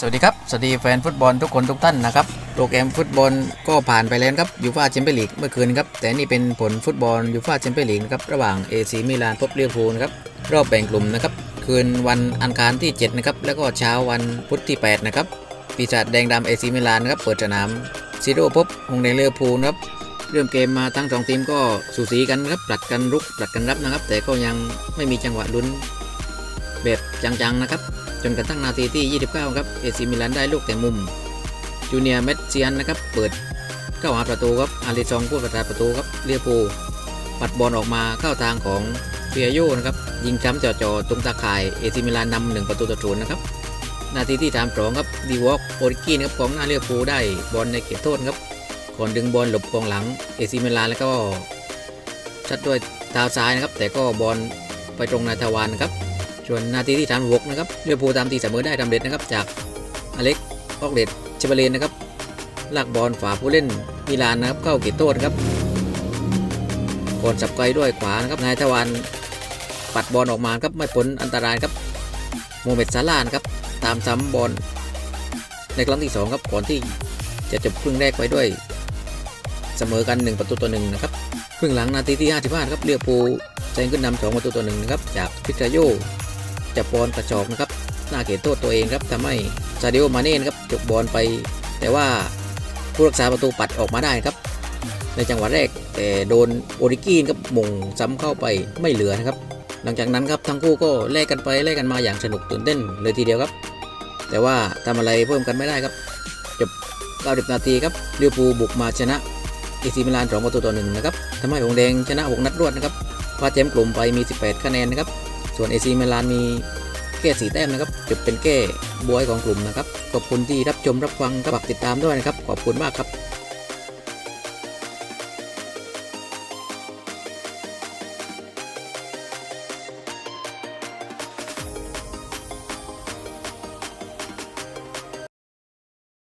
สวัสดีครับ สวัสดีแฟนฟุตบอลทุกคนทุกท่านนะครับ โปรแกรมฟุตบอลก็ผ่านไปแล้วครับยูฟ่าแชมเปี้ยนลีกเมื่อคืนครับ แต่นี่เป็นผลฟุตบอลยูฟ่าแชมเปี้ยนลีกนะครับ ระหว่างเอซีมิลานพบเวอร์พูลครับ รอบแบ่งกลุ่มนะครับ คืนวันอังคารที่ 7 นะครับ แล้วก็เช้าวันพุธที่ 8 นะครับ ปีศาจแดงดำเอซีมิลานนะครับ เปิดสนามซีโร่พบฮงแดงลิเวอพูลครับ เริ่มเกมมาทั้งสองทีมก็สูสีกันครับผลัดกันรุกผลัดกันรับนะครับ แต่ก็ยังไม่มีจังหวะลุ้นแบบจังๆนะครับ จนกระทั่งนาทีที่ 29 ครับเอซิมิลันได้ลูกแต่มุมจูเนียร์เมสเซียนนะครับเปิดเข้าหาประตูครับอาริซองผู้ประตูประตูครับเลียโพูปัดบอลออกมาเข้าทางของเฟียโยนะครับยิงจ้ำจ่อๆตรงตาข่ายเอซิมิลานนำหนึ่งประตูต่อศูนย์นะครับนาทีที่32ครับดีวอล์กโอริกีนครับของหน้าเลียโพูได้บอลในเขตโทษครับก่อนดึงบอลหลบกองหลังเอซิมิลานแล้วก็ชัดด้วยเท้าซ้ายนะครับแต่ก็บอลไปตรงนาทวานนครับ ส่วนนาทีที่36นะครับเรือพูลตามตีเสมอได้สำเร็จนะครับจากอเล็กออกเดตเชเบเลนนะครับลากบอลฝ่าผู้เล่นมิลานนะครับเข้าเขตโทษนครับก่อนสับไกลด้วยขวานะครับนายทวารปัดบอลออกมาครับไม่พ้นอันตรายครับโมเมดซาลานครับตามซ้ำบอลในครั้งที่สองครับก่อนที่จะจบครึ่งแรกไปด้วย เสมอกัน 1 ประตูต่อหนึ่งนะครับครึ่งหลังนาทีที่ 55 ครับเรือพูลแซงขึ้นนำ2ประตูต่อหนึ่งนะครับจากพิกาโย จับบอลกระจอกนะครับหน้าเขตโทษตัวเองครับทำให้ซาดิโอมาเน่นะครับจบบอลไป แต่ว่าผู้รักษาประตูปัดออกมาได้ครับ ในจังหวะแรกแต่โดนโอริกีนครับมงซ้ำเข้าไปไม่เหลือนะครับ หลังจากนั้นครับทั้งคู่ก็แลกกันไปแลกกันมาอย่างสนุกตื่นเต้นเลยทีเดียวครับ แต่ว่าทำอะไรเพิ่มกันไม่ได้ครับจบ 90 นาทีครับลิเวอร์พูลบุกมาชนะเอซีมิลาน2ประตูต่อหนึ่งนะครับทำให้หงแดงชนะ 6 นัดรวดนะครับคว้าแชมป์กลุ่มไปมี 18 คะแนนนะครับ ส่วนเอซีเมลานมีแก่สีแต้มนะครับจะเป็นแก้บวยของกลุ่มนะครับขอบคุณที่รับชมรับฟังกับฝากติดตามด้วยนะครับขอบคุณมากครับ